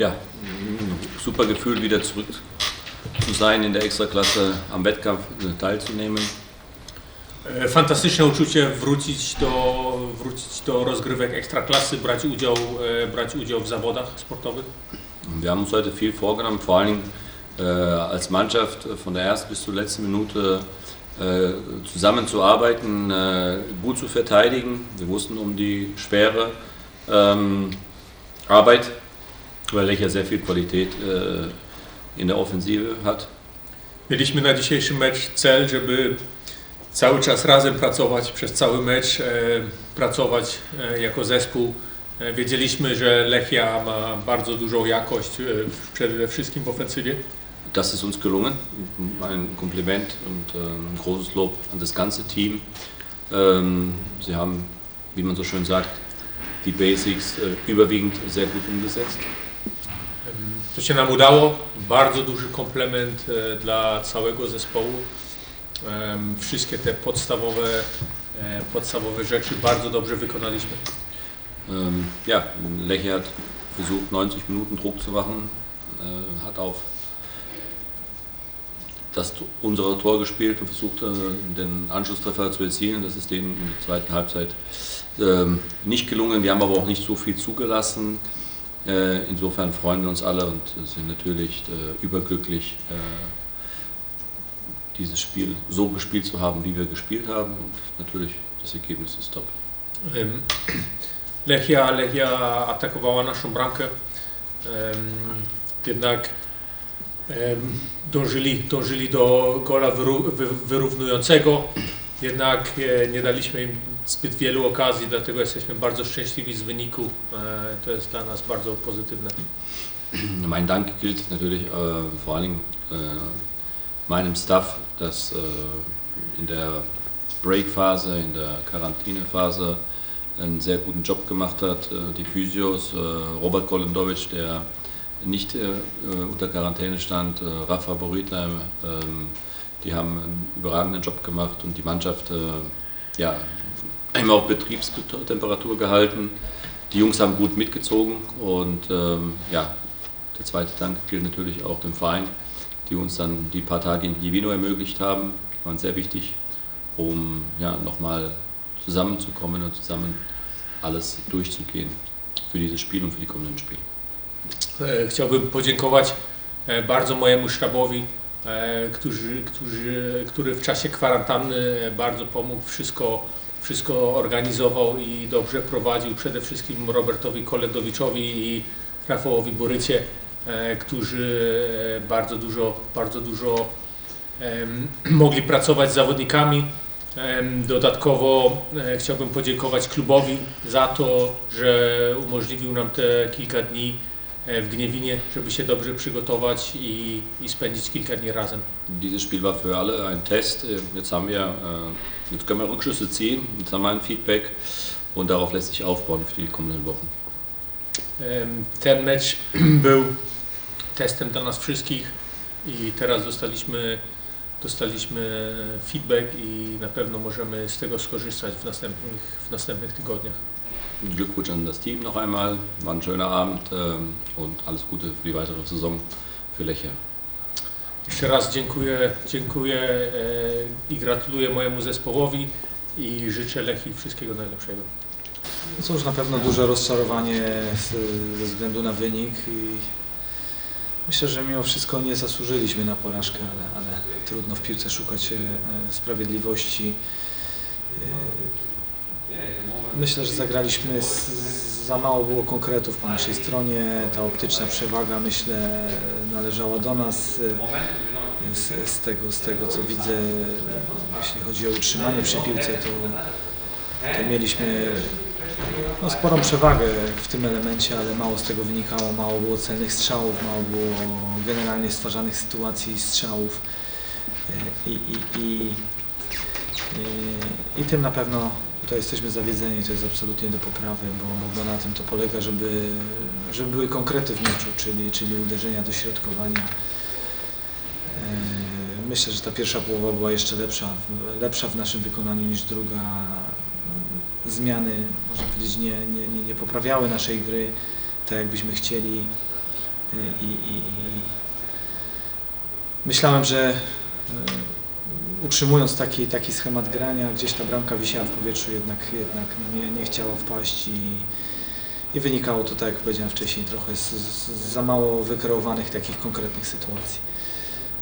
ja, super Gefühl, wieder zurück zu sein in der Extraklasse, am Wettkampf teilzunehmen. E, Fantastyczne uczucie wrócić do, wrócić do rozgrywek ekstraklasy, brać udział, e, brać udział w zawodach sportowych. Wir haben uns heute viel vorgenommen, vor allen Dingen äh, als Mannschaft äh, von der ersten bis zur letzten Minute äh, zusammenzuarbeiten, äh, gut zu verteidigen. Wir wussten um die schwere ähm, Arbeit, weil Lechia sehr viel Qualität äh, in der Offensive hat. Mieliśmy na dzisiejszy mecz cel, żeby cały czas razem pracować, przez cały mecz e, pracować e, jako zespół. E, wiedzieliśmy, że Lechia ma bardzo dużą jakość, przede wszystkim w ofensywie. Das ist uns gelungen. Ein Kompliment und äh, ein großes Lob an das ganze Team. Ähm, sie haben, wie man so schön sagt, die Basics äh, überwiegend sehr gut umgesetzt. To się nam udało. Bardzo duży komplement e, dla całego zespołu. Wszystkie te podstawowe, e, podstawowe rzeczy bardzo dobrze wykonaliśmy. Ja, Lechia hat versucht, 90 Minuten Druck zu machen, äh, hat auf das unsere Tor gespielt und versucht, den Anschlusstreffer zu erzielen. Das ist denen in der zweiten Halbzeit ähm, nicht gelungen. Wir haben aber auch nicht so viel zugelassen. Äh, insofern freuen wir uns alle und sind natürlich äh, überglücklich, äh, dieses Spiel so gespielt zu haben, wie wir gespielt haben. Und natürlich, das Ergebnis ist top. Em, Lechia, Lechia atakowała naszą bramkę. Em, Jednak em, dążyli, dążyli do gola wyrównującego. Jednak e, nie daliśmy im zbyt wielu okazji, dlatego jesteśmy bardzo szczęśliwi z wyniku. E, To jest dla nas bardzo pozytywne. Mein Dank gilt natürlich äh, vor allen Dingen äh, meinem Staff, das äh, in der Breakphase, in der Quarantänephase einen sehr guten Job gemacht hat. Äh, die Physios, äh, Robert Golendowicz, der nicht äh, unter Quarantäne stand, Rafa Boruitheim, ähm, die haben einen überragenden Job gemacht und die Mannschaft ja, immer auf Betriebstemperatur gehalten. Die Jungs haben gut mitgezogen und ähm, ja, der zweite Dank gilt natürlich auch dem Verein, die uns dann die paar Tage in Divino ermöglicht haben. Die waren sehr wichtig, um ja, nochmal zusammenzukommen und zusammen alles durchzugehen für dieses Spiel und für die kommenden Spiele. E, Chciałbym podziękować e, bardzo mojemu sztabowi, e, którzy, którzy, który w czasie kwarantanny bardzo pomógł, wszystko, wszystko organizował i dobrze prowadził. Przede wszystkim Robertowi Kolendowiczowi i Rafałowi Borycie, e, którzy e, bardzo dużo, bardzo dużo mogli pracować z zawodnikami. Dodatkowo e, chciałbym podziękować klubowi za to, że umożliwił nam te kilka dni w Gniewinie, żeby się dobrze przygotować i, i spędzić kilka dni razem. Dieses Spiel war für alle ein Test. Äh, Jetzt haben wir, äh, jetzt können wir Rückschlüsse ziehen, jetzt haben wir ein Feedback und darauf lässt sich aufbauen für die kommenden Wochen. Ten mecz był testem dla nas wszystkich i teraz dostaliśmy, dostaliśmy feedback i na pewno możemy z tego skorzystać w następnych, w następnych tygodniach. Glückwunsch an das Team noch einmal. War ein schöner Abend ähm, und alles Gute für die weitere Saison für Lechia. Jeszcze raz dziękuję, dziękuję e, i gratuluję mojemu zespołowi i życzę Lechii wszystkiego najlepszego. Cóż, na pewno duże rozczarowanie ze względu na wynik i myślę, że mimo wszystko nie zasłużyliśmy na porażkę, ale, ale trudno w piłce szukać e, e, sprawiedliwości. Myślę, że zagraliśmy, z, za mało było konkretów po naszej stronie, ta optyczna przewaga myślę należała do nas. Z, z, tego, z tego co widzę, jeśli chodzi o utrzymanie przy piłce, to, to mieliśmy no, sporą przewagę w tym elemencie, ale mało z tego wynikało, mało było celnych strzałów, mało było generalnie stwarzanych sytuacji strzałów. I, i, i, i, i tym na pewno to jesteśmy zawiedzeni, to jest absolutnie do poprawy, bo, bo na tym to polega, żeby, żeby były konkrety w meczu, czyli, czyli uderzenia, dośrodkowania. E, Myślę, że ta pierwsza połowa była jeszcze lepsza, lepsza w naszym wykonaniu niż druga zmiany, można powiedzieć, nie, nie, nie, nie poprawiały naszej gry tak, jakbyśmy chcieli. i, i, i myślałem, że e, utrzymując taki, taki schemat grania, gdzieś ta bramka wisiała w powietrzu, jednak, jednak nie, nie chciała wpaść i, i wynikało to, tak jak powiedziałem wcześniej, trochę z, z za mało wykreowanych takich konkretnych sytuacji.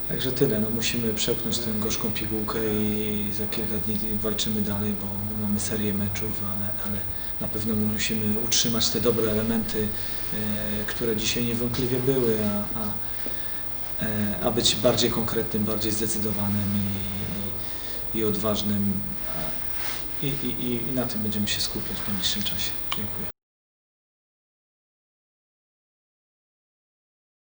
Także tyle, no musimy przełknąć tę gorzką pigułkę i za kilka dni walczymy dalej, bo mamy serię meczów, ale, ale na pewno musimy utrzymać te dobre elementy, e, które dzisiaj niewątpliwie były, a, a, e, a być bardziej konkretnym, bardziej zdecydowanym i, i odważnym. I, i- I na tym będziemy się skupiać w najbliższym czasie. Dziękuję.